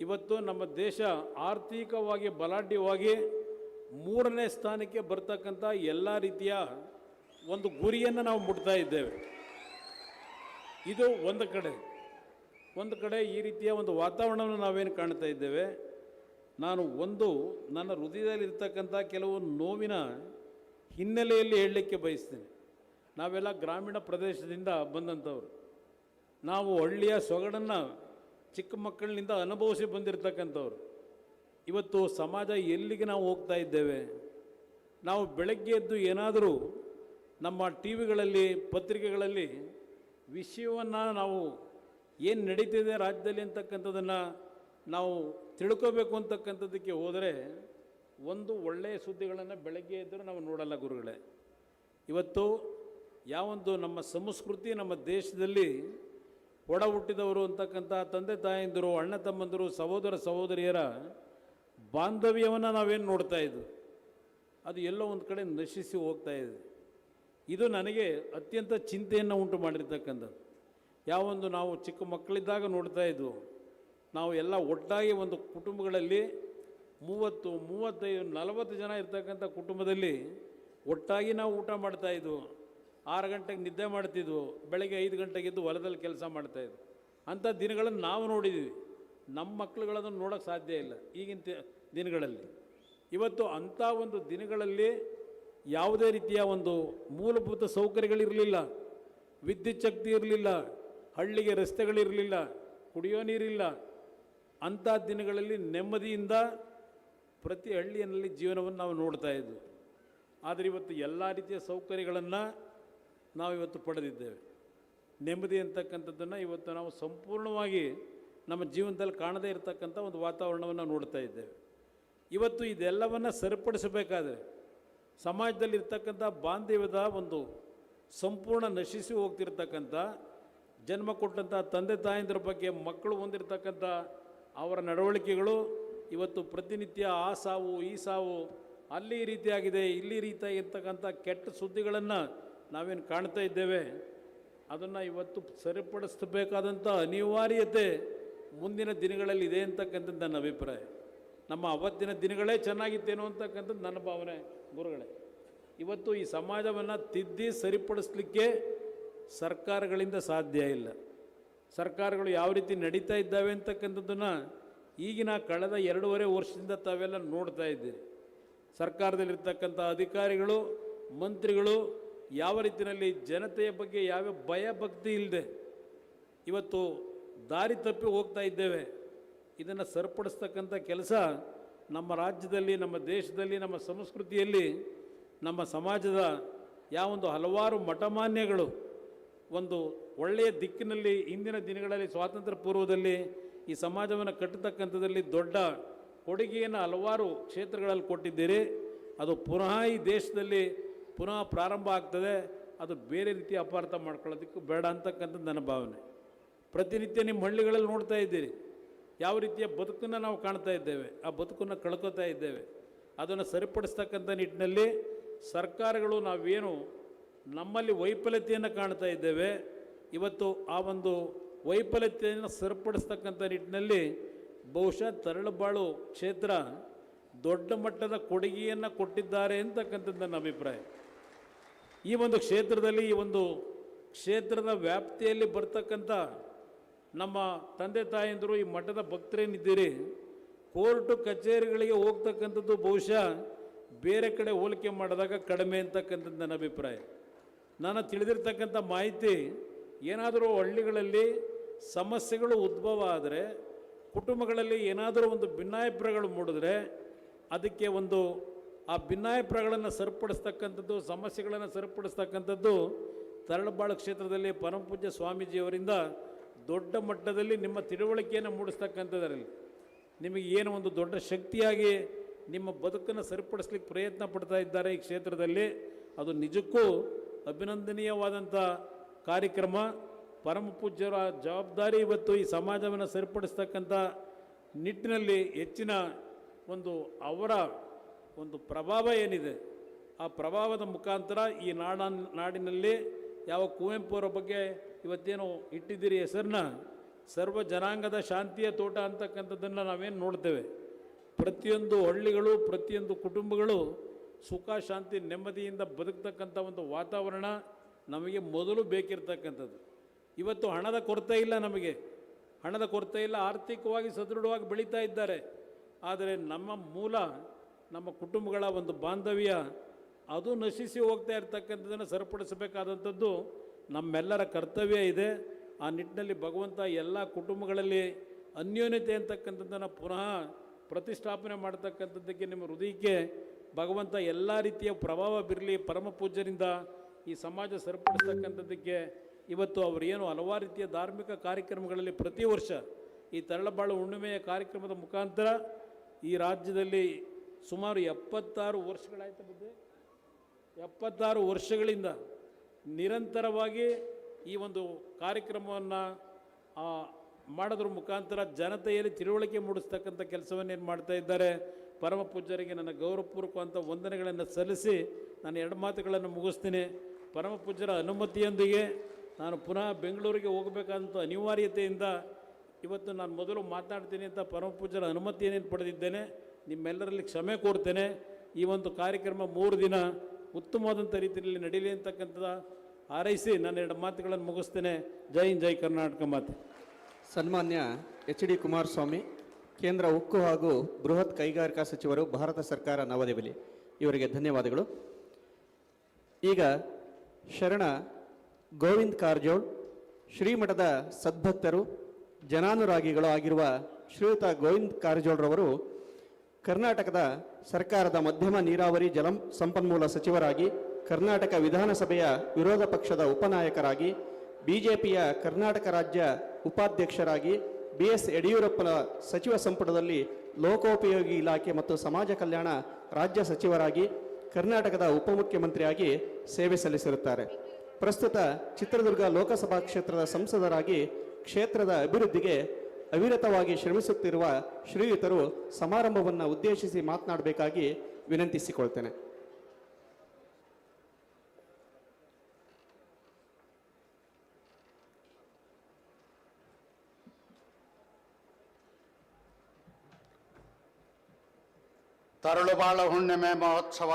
ಇವತ್ತು ನಮ್ಮ ದೇಶ ಆರ್ಥಿಕವಾಗಿ ಬಲಾಢ್ಯವಾಗಿ ಮೂರನೇ ಸ್ಥಾನಕ್ಕೆ ಬರ್ತಕ್ಕಂಥ ಎಲ್ಲ ರೀತಿಯ ಒಂದು ಗುರಿಯನ್ನು ನಾವು ಮುಟ್ತಾ ಇದ್ದೇವೆ. ಇದು ಒಂದು ಕಡೆ. ಒಂದು ಕಡೆ ಈ ರೀತಿಯ ಒಂದು ವಾತಾವರಣವನ್ನು ನಾವೇನು ಕಾಣ್ತಾ ಇದ್ದೇವೆ. ನಾನು ಒಂದು, ನನ್ನ ಹೃದಯದಲ್ಲಿರ್ತಕ್ಕಂಥ ಕೆಲವು ನೋವಿನ ಹಿನ್ನೆಲೆಯಲ್ಲಿ ಹೇಳಲಿಕ್ಕೆ ಬಯಸ್ತೇನೆ. ನಾವೆಲ್ಲ ಗ್ರಾಮೀಣ ಪ್ರದೇಶದಿಂದ ಬಂದಂಥವ್ರು. ನಾವು ಹಳ್ಳಿಯ ಸೊಗಡನ್ನು ಚಿಕ್ಕ ಮಕ್ಕಳಿನಿಂದ ಅನುಭವಿಸಿ ಬಂದಿರತಕ್ಕಂಥವ್ರು. ಇವತ್ತು ಸಮಾಜ ಎಲ್ಲಿಗೆ ನಾವು ಹೋಗ್ತಾ ಇದ್ದೇವೆ? ನಾವು ಬೆಳಗ್ಗೆ ಎದ್ದು ಏನಾದರೂ ನಮ್ಮ ಟಿ ವಿಗಳಲ್ಲಿ ಪತ್ರಿಕೆಗಳಲ್ಲಿ ವಿಷಯವನ್ನು ನಾವು ಏನು ನಡೀತಿದೆ ರಾಜ್ಯದಲ್ಲಿ ಅಂತಕ್ಕಂಥದ್ದನ್ನು ನಾವು ತಿಳ್ಕೋಬೇಕು ಅಂತಕ್ಕಂಥದ್ದಕ್ಕೆ ಹೋದರೆ ಒಂದು ಒಳ್ಳೆಯ ಸುದ್ದಿಗಳನ್ನು ಬೆಳಗ್ಗೆ ಎದ್ದರೂ ನಾವು ನೋಡಲ್ಲ ಗುರುಗಳೇ. ಇವತ್ತು ಯಾವೊಂದು ನಮ್ಮ ಸಂಸ್ಕೃತಿ, ನಮ್ಮ ದೇಶದಲ್ಲಿ ಒಡ ಹುಟ್ಟಿದವರು ಅಂತಕ್ಕಂಥ ತಂದೆ ತಾಯಂದಿರು, ಅಣ್ಣ ತಮ್ಮಂದಿರು, ಸಹೋದರ ಸಹೋದರಿಯರ ಬಾಂಧವ್ಯವನ್ನು ನಾವೇನು ನೋಡ್ತಾ ಇದ್ದು ಅದು ಎಲ್ಲೋ ಒಂದು ಕಡೆ ನಶಿಸಿ ಹೋಗ್ತಾ ಇದೆ. ಇದು ನನಗೆ ಅತ್ಯಂತ ಚಿಂತೆಯನ್ನು ಉಂಟು ಮಾಡಿರ್ತಕ್ಕಂಥದ್ದು. ಯಾವೊಂದು ನಾವು ಚಿಕ್ಕ ಮಕ್ಕಳಿದ್ದಾಗ ನೋಡ್ತಾ ಇದ್ವು. ನಾವು ಎಲ್ಲ ಒಟ್ಟಾಗಿ ಒಂದು ಕುಟುಂಬಗಳಲ್ಲಿ ಮೂವತ್ತು, ಮೂವತ್ತೈದು, ನಲವತ್ತು ಜನ ಇರ್ತಕ್ಕಂಥ ಕುಟುಂಬದಲ್ಲಿ ಒಟ್ಟಾಗಿ ನಾವು ಊಟ ಮಾಡ್ತಾ ಇದ್ವು. ಆರು ಗಂಟೆಗೆ ನಿದ್ದೆ ಮಾಡ್ತಿದ್ವು, ಬೆಳಗ್ಗೆ ಐದು ಗಂಟೆಗೆ ಎದ್ದು ಹೊಲದಲ್ಲಿ ಕೆಲಸ ಮಾಡ್ತಾಯಿದ್ವು ಅಂಥ ದಿನಗಳನ್ನು ನಾವು ನೋಡಿದ್ದೀವಿ. ನಮ್ಮ ಮಕ್ಕಳುಗಳನ್ನು ನೋಡೋಕ್ಕೆ ಸಾಧ್ಯ ಇಲ್ಲ ಈಗಿನ ದಿನಗಳಲ್ಲಿ. ಇವತ್ತು ಅಂಥ ಒಂದು ದಿನಗಳಲ್ಲಿ ಯಾವುದೇ ರೀತಿಯ ಒಂದು ಮೂಲಭೂತ ಸೌಕರ್ಯಗಳಿರಲಿಲ್ಲ. ವಿದ್ಯುತ್ ಶಕ್ತಿ ಇರಲಿಲ್ಲ, ಹಳ್ಳಿಗೆ ರಸ್ತೆಗಳಿರಲಿಲ್ಲ, ಕುಡಿಯೋ ನೀರಿಲ್ಲ. ಅಂಥ ದಿನಗಳಲ್ಲಿ ನೆಮ್ಮದಿಯಿಂದ ಪ್ರತಿ ಹಳ್ಳಿಯಲ್ಲಿ ಜೀವನವನ್ನು ನಾವು ನೋಡ್ತಾ ಇದ್ವಿ. ಆದರೆ ಇವತ್ತು ಎಲ್ಲ ರೀತಿಯ ಸೌಕರ್ಯಗಳನ್ನು ನಾವು ಇವತ್ತು ಪಡೆದಿದ್ದೇವೆ. ನೆಮ್ಮದಿ ಅಂತಕ್ಕಂಥದ್ದನ್ನು ಇವತ್ತು ನಾವು ಸಂಪೂರ್ಣವಾಗಿ ನಮ್ಮ ಜೀವನದಲ್ಲಿ ಕಾಣದೇ ಇರತಕ್ಕಂಥ ಒಂದು ವಾತಾವರಣವನ್ನು ನೋಡ್ತಾ ಇದ್ದೇವೆ. ಇವತ್ತು ಇದೆಲ್ಲವನ್ನು ಸರಿಪಡಿಸಬೇಕಾದರೆ ಸಮಾಜದಲ್ಲಿ ಇರ್ತಕ್ಕಂಥ ಬಾಂಧವ್ಯದ ಒಂದು ಸಂಪೂರ್ಣ ನಶಿಸಿ ಹೋಗ್ತಿರ್ತಕ್ಕಂಥ ಜನ್ಮ ಕೊಟ್ಟಂಥ ತಂದೆ ತಾಯಂದಿರ ಬಗ್ಗೆ ಮಕ್ಕಳು ಹೊಂದಿರತಕ್ಕಂಥ ಅವರ ನಡವಳಿಕೆಗಳು ಇವತ್ತು ಪ್ರತಿನಿತ್ಯ ಆ ಸಾವು ಈ ಸಾವು ಅಲ್ಲಿ ರೀತಿಯಾಗಿದೆ, ಇಲ್ಲಿ ರೀತಿಯಾಗಿರ್ತಕ್ಕಂಥ ಕೆಟ್ಟ ಸುದ್ದಿಗಳನ್ನು ನಾವೇನು ಕಾಣ್ತಾ ಇದ್ದೇವೆ? ಅದನ್ನು ಇವತ್ತು ಸರಿಪಡಿಸಬೇಕಾದಂಥ ಅನಿವಾರ್ಯತೆ ಮುಂದಿನ ದಿನಗಳಲ್ಲಿ ಇದೆ ಅಂತಕ್ಕಂಥದ್ದು ನನ್ನ ಅಭಿಪ್ರಾಯ. ನಮ್ಮ ಅವತ್ತಿನ ದಿನಗಳೇ ಚೆನ್ನಾಗಿತ್ತೇನೋ ಅಂತಕ್ಕಂಥದ್ದು ನನ್ನ ಭಾವನೆ ಗುರುಗಳೇ. ಇವತ್ತು ಈ ಸಮಾಜವನ್ನು ತಿದ್ದಿ ಸರಿಪಡಿಸಲಿಕ್ಕೆ ಸರ್ಕಾರಗಳಿಂದ ಸಾಧ್ಯ ಇಲ್ಲ. ಸರ್ಕಾರಗಳು ಯಾವ ರೀತಿ ನಡೀತಾ ಇದ್ದಾವೆ ಅಂತಕ್ಕಂಥದ್ದನ್ನು ಈಗಿನ ಕಳೆದ ಎರಡೂವರೆ ವರ್ಷದಿಂದ ತಾವೆಲ್ಲ ನೋಡ್ತಾ ಇದ್ದೀರಿ. ಸರ್ಕಾರದಲ್ಲಿರ್ತಕ್ಕಂಥ ಅಧಿಕಾರಿಗಳು, ಮಂತ್ರಿಗಳು ಯಾವ ರೀತಿಯಲ್ಲಿ ಜನತೆಯ ಬಗ್ಗೆ ಯಾವ ಭಯ ಭಕ್ತಿ ಇಲ್ಲದೆ ಇವತ್ತು ದಾರಿ ತಪ್ಪಿ ಹೋಗ್ತಾ ಇದ್ದೇವೆ. ಇದನ್ನು ಸರಿಪಡಿಸ್ತಕ್ಕಂಥ ಕೆಲಸ ನಮ್ಮ ರಾಜ್ಯದಲ್ಲಿ, ನಮ್ಮ ದೇಶದಲ್ಲಿ, ನಮ್ಮ ಸಂಸ್ಕೃತಿಯಲ್ಲಿ, ನಮ್ಮ ಸಮಾಜದ ಯಾವ ಒಂದು ಹಲವಾರು ಮಠಮಾನ್ಯಗಳು ಒಂದು ಒಳ್ಳೆಯ ದಿಕ್ಕಿನಲ್ಲಿ ಇಂದಿನ ದಿನಗಳಲ್ಲಿ ಸ್ವಾತಂತ್ರ್ಯ ಪೂರ್ವದಲ್ಲಿ ಈ ಸಮಾಜವನ್ನು ಕಟ್ಟತಕ್ಕಂಥದ್ದಲ್ಲಿ ದೊಡ್ಡ ಕೊಡುಗೆಯನ್ನು ಹಲವಾರು ಕ್ಷೇತ್ರಗಳಲ್ಲಿ ಕೊಟ್ಟಿದ್ದೀರಿ. ಅದು ಪುನಃ ಈ ದೇಶದಲ್ಲಿ ಪುನಃ ಪ್ರಾರಂಭ ಆಗ್ತದೆ, ಅದು ಬೇರೆ ರೀತಿ ಅಪಾರ್ಥ ಮಾಡ್ಕೊಳ್ಳೋದಕ್ಕೂ ಬೇಡ ಅಂತಕ್ಕಂಥದ್ದು ನನ್ನ ಭಾವನೆ ಪ್ರತಿನಿತ್ಯ ನಿಮ್ಮ ಹಳ್ಳಿಗಳಲ್ಲಿ ನೋಡ್ತಾ ಇದ್ದೀರಿ, ಯಾವ ರೀತಿಯ ಬದುಕನ್ನು ನಾವು ಕಾಣ್ತಾ ಇದ್ದೇವೆ, ಆ ಬದುಕನ್ನು ಕಳ್ಕೊತಾ ಇದ್ದೇವೆ. ಅದನ್ನು ಸರಿಪಡಿಸ್ತಕ್ಕಂಥ ನಿಟ್ಟಿನಲ್ಲಿ ಸರ್ಕಾರಗಳು ನಾವೇನು ನಮ್ಮಲ್ಲಿ ವೈಫಲ್ಯತೆಯನ್ನು ಕಾಣ್ತಾ ಇದ್ದೇವೆ. ಇವತ್ತು ಆ ಒಂದು ವೈಫಲ್ಯತೆಯನ್ನು ಸರಿಪಡಿಸ್ತಕ್ಕಂಥ ನಿಟ್ಟಿನಲ್ಲಿ ಬಹುಶಃ ತರಳಬಾಳು ಕ್ಷೇತ್ರ ದೊಡ್ಡ ಮಟ್ಟದ ಕೊಡುಗೆಯನ್ನು ಕೊಟ್ಟಿದ್ದಾರೆ ಅಂತಕ್ಕಂಥದ್ದು ನನ್ನ ಅಭಿಪ್ರಾಯ. ಈ ಒಂದು ಕ್ಷೇತ್ರದಲ್ಲಿ, ಈ ಒಂದು ಕ್ಷೇತ್ರದ ವ್ಯಾಪ್ತಿಯಲ್ಲಿ ಬರ್ತಕ್ಕಂಥ ನಮ್ಮ ತಂದೆ ತಾಯಂದಿರು, ಈ ಮಠದ ಭಕ್ತರೇನಿದ್ದೀರಿ? ಕೋರ್ಟು ಕಚೇರಿಗಳಿಗೆ ಹೋಗ್ತಕ್ಕಂಥದ್ದು ಬಹುಶಃ ಬೇರೆ ಕಡೆ ಹೋಲಿಕೆ ಮಾಡಿದಾಗ ಕಡಿಮೆ ಅಂತಕ್ಕಂಥದ್ದು ನನ್ನ ಅಭಿಪ್ರಾಯ. ನಾನು ತಿಳಿದಿರ್ತಕ್ಕಂಥ ಮಾಹಿತಿ, ಏನಾದರೂ ಹಳ್ಳಿಗಳಲ್ಲಿ ಸಮಸ್ಯೆಗಳು ಉದ್ಭವ ಆದರೆ, ಕುಟುಂಬಗಳಲ್ಲಿ ಏನಾದರೂ ಒಂದು ಭಿನ್ನಾಭಿಪ್ರಾಯಗಳು ಮೂಡಿದ್ರೆ, ಅದಕ್ಕೆ ಒಂದು ಆ ಭಿನ್ನಾಭಿಪ್ರಾಯಗಳನ್ನು ಸರಿಪಡಿಸ್ತಕ್ಕಂಥದ್ದು, ಸಮಸ್ಯೆಗಳನ್ನು ಸರಿಪಡಿಸ್ತಕ್ಕಂಥದ್ದು ತರಳಬಾಳು ಕ್ಷೇತ್ರದಲ್ಲಿ ಪರಮಪೂಜ್ಯ ಸ್ವಾಮೀಜಿಯವರಿಂದ ದೊಡ್ಡ ಮಟ್ಟದಲ್ಲಿ ನಿಮ್ಮ ತಿಳುವಳಿಕೆಯನ್ನು ಮೂಡಿಸ್ತಕ್ಕಂಥದ್ರಲ್ಲಿ. ನಿಮಗೆ ಏನು ಒಂದು ದೊಡ್ಡ ಶಕ್ತಿಯಾಗಿ ನಿಮ್ಮ ಬದುಕನ್ನು ಸರಿಪಡಿಸ್ಲಿಕ್ಕೆ ಪ್ರಯತ್ನ ಪಡ್ತಾ ಇದ್ದಾರೆ ಈ ಕ್ಷೇತ್ರದಲ್ಲಿ. ಅದು ನಿಜಕ್ಕೂ ಅಭಿನಂದನೀಯವಾದಂಥ ಕಾರ್ಯಕ್ರಮ. ಪರಮ ಪೂಜ್ಯರ ಜವಾಬ್ದಾರಿ ಇವತ್ತು ಈ ಸಮಾಜವನ್ನು ಸರಿಪಡಿಸ್ತಕ್ಕಂಥ ನಿಟ್ಟಿನಲ್ಲಿ ಹೆಚ್ಚಿನ ಒಂದು ಅವರ ಒಂದು ಪ್ರಭಾವ ಏನಿದೆ, ಆ ಪ್ರಭಾವದ ಮುಖಾಂತರ ಈ ನಾಡ ನಾಡಿನಲ್ಲಿ ಯಾವ ಕುವೆಂಪು ಅವರ ಬಗ್ಗೆ ಇವತ್ತೇನು ಇಟ್ಟಿದ್ದೀರಿ ಹೆಸರನ್ನ, ಸರ್ವ ಜನಾಂಗದ ಶಾಂತಿಯ ತೋಟ ಅಂತಕ್ಕಂಥದ್ದನ್ನು ನಾವೇನು ನೋಡ್ತೇವೆ. ಪ್ರತಿಯೊಂದು ಹಳ್ಳಿಗಳು, ಪ್ರತಿಯೊಂದು ಕುಟುಂಬಗಳು ಸುಖ, ಶಾಂತಿ, ನೆಮ್ಮದಿಯಿಂದ ಬದುಕ್ತಕ್ಕಂಥ ಒಂದು ವಾತಾವರಣ ನಮಗೆ ಮೊದಲು ಬೇಕಿರ್ತಕ್ಕಂಥದ್ದು. ಇವತ್ತು ಹಣದ ಕೊರತೆ ಇಲ್ಲ ನಮಗೆ. ಹಣದ ಕೊರತೆ ಇಲ್ಲ, ಆರ್ಥಿಕವಾಗಿ ಸದೃಢವಾಗಿ ಬೆಳೀತಾ ಇದ್ದಾರೆ. ಆದರೆ ನಮ್ಮ ಮೂಲ ನಮ್ಮ ಕುಟುಂಬಗಳ ಒಂದು ಬಾಂಧವ್ಯ, ಅದು ನಶಿಸಿ ಹೋಗ್ತಾ ಇರ್ತಕ್ಕಂಥದ್ದನ್ನು ಸರಿಪಡಿಸಬೇಕಾದಂಥದ್ದು ನಮ್ಮೆಲ್ಲರ ಕರ್ತವ್ಯ ಇದೆ. ಆ ನಿಟ್ಟಿನಲ್ಲಿ ಭಗವಂತ ಎಲ್ಲ ಕುಟುಂಬಗಳಲ್ಲಿ ಅನ್ಯೋನ್ಯತೆ ಅಂತಕ್ಕಂಥದ್ದನ್ನು ಪುನಃ ಪ್ರತಿಷ್ಠಾಪನೆ ಮಾಡ್ತಕ್ಕಂಥದ್ದಕ್ಕೆ ನಿಮ್ಮ ಹೃದಯಕ್ಕೆ ಭಗವಂತ ಎಲ್ಲ ರೀತಿಯ ಪ್ರಭಾವ ಬೀರಲಿ ಪರಮ ಪೂಜ್ಯರಿಂದ ಈ ಸಮಾಜ ಸರಿಪಡಿಸ್ತಕ್ಕಂಥದ್ದಕ್ಕೆ ಇವತ್ತು ಅವರು ಏನು ಹಲವಾರು ರೀತಿಯ ಧಾರ್ಮಿಕ ಕಾರ್ಯಕ್ರಮಗಳಲ್ಲಿ ಪ್ರತಿ ವರ್ಷ ಈ ತರಳಬಾಳು ಹುಣ್ಣಿಮೆಯ ಕಾರ್ಯಕ್ರಮದ ಮುಖಾಂತರ ಈ ರಾಜ್ಯದಲ್ಲಿ ಸುಮಾರು ಎಪ್ಪತ್ತಾರು ವರ್ಷಗಳಾಯ್ತು ಬುದ್ಧಿ ಎಪ್ಪತ್ತಾರು ವರ್ಷಗಳಿಂದ ನಿರಂತರವಾಗಿ ಈ ಒಂದು ಕಾರ್ಯಕ್ರಮವನ್ನು ಮಾಡೋದ್ರ ಮುಖಾಂತರ ಜನತೆಯಲ್ಲಿ ತಿಳುವಳಿಕೆ ಮೂಡಿಸ್ತಕ್ಕಂಥ ಕೆಲಸವನ್ನೇನು ಮಾಡ್ತಾ ಇದ್ದಾರೆ, ಪರಮ ಪೂಜ್ಯರಿಗೆ ನನ್ನ ಗೌರವಪೂರ್ವಕವಂಥ ವಂದನೆಗಳನ್ನು ಸಲ್ಲಿಸಿ ನಾನು ಎರಡು ಮಾತುಗಳನ್ನು ಮುಗಿಸ್ತೀನಿ. ಪರಮ ಪೂಜ್ಯರ ಅನುಮತಿಯೊಂದಿಗೆ ನಾನು ಪುನಃ ಬೆಂಗಳೂರಿಗೆ ಹೋಗಬೇಕಾದಂಥ ಅನಿವಾರ್ಯತೆಯಿಂದ ಇವತ್ತು ನಾನು ಮೊದಲು ಮಾತನಾಡ್ತೀನಿ ಅಂತ ಪರಮ ಪೂಜ್ಯರ ಅನುಮತಿಯನ್ನೇನು ಪಡೆದಿದ್ದೇನೆ. ನಿಮ್ಮೆಲ್ಲರಲ್ಲಿ ಕ್ಷಮೆ ಕೋರ್ತೇನೆ. ಈ ಒಂದು ಕಾರ್ಯಕ್ರಮ ಮೂರು ದಿನ ಉತ್ತಮವಾದಂಥ ರೀತಿಯಲ್ಲಿ ನಡೀಲಿ ಅಂತಕ್ಕಂಥದ್ದು ಹಾರೈಸಿ ನಾನು ಎರಡು ಮಾತುಗಳನ್ನು ಮುಗಿಸ್ತೇನೆ. ಜೈ ಇನ್ ಜೈ ಕರ್ನಾಟಕ ಮಾತೆ. ಸನ್ಮಾನ್ಯ ಎಚ್ ಡಿ ಕುಮಾರಸ್ವಾಮಿ, ಕೇಂದ್ರ ಉಕ್ಕು ಹಾಗೂ ಬೃಹತ್ ಕೈಗಾರಿಕಾ ಸಚಿವರು, ಭಾರತ ಸರ್ಕಾರ ನವದೆಹಲಿ. ಇವರಿಗೆ ಧನ್ಯವಾದಗಳು. ಈಗ ಶರಣ ಗೋವಿಂದ್ ಕಾರಜೋಳ್, ಶ್ರೀಮಠದ ಸದ್ಭಕ್ತರು, ಜನಾನುರಾಗಿಗಳು ಆಗಿರುವ ಶ್ರೀಯುತ ಗೋವಿಂದ್ ಕಾರಜೋಳ್ರವರು ಕರ್ನಾಟಕದ ಸರ್ಕಾರದ ಮಧ್ಯಮ ನೀರಾವರಿ ಜಲ ಸಂಪನ್ಮೂಲ ಸಚಿವರಾಗಿ, ಕರ್ನಾಟಕ ವಿಧಾನಸಭೆಯ ವಿರೋಧ ಪಕ್ಷದ ಉಪನಾಯಕರಾಗಿ, ಬಿಜೆಪಿಯ ಕರ್ನಾಟಕ ರಾಜ್ಯ ಉಪಾಧ್ಯಕ್ಷರಾಗಿ ಬಿ ಎಸ್ ಯಡಿಯೂರಪ್ಪನ ಸಚಿವ ಸಂಪುಟದಲ್ಲಿ ಲೋಕೋಪಯೋಗಿ ಇಲಾಖೆ ಮತ್ತು ಸಮಾಜ ಕಲ್ಯಾಣ ರಾಜ್ಯ ಸಚಿವರಾಗಿ, ಕರ್ನಾಟಕದ ಉಪಮುಖ್ಯಮಂತ್ರಿಯಾಗಿ ಸೇವೆ ಸಲ್ಲಿಸಿರುತ್ತಾರೆ. ಪ್ರಸ್ತುತ ಚಿತ್ರದುರ್ಗ ಲೋಕಸಭಾ ಕ್ಷೇತ್ರದ ಸಂಸದರಾಗಿ ಕ್ಷೇತ್ರದ ಅಭಿವೃದ್ಧಿಗೆ ಅವಿರತವಾಗಿ ಶ್ರಮಿಸುತ್ತಿರುವ ಶ್ರೀಯುತರು ಸಮಾರಂಭವನ್ನು ಉದ್ದೇಶಿಸಿ ಮಾತನಾಡಬೇಕಾಗಿ ವಿನಂತಿಸಿಕೊಳ್ತೇನೆ. ತರಳುಬಾಳ ಹುಣ್ಣಿಮೆ ಮಹೋತ್ಸವ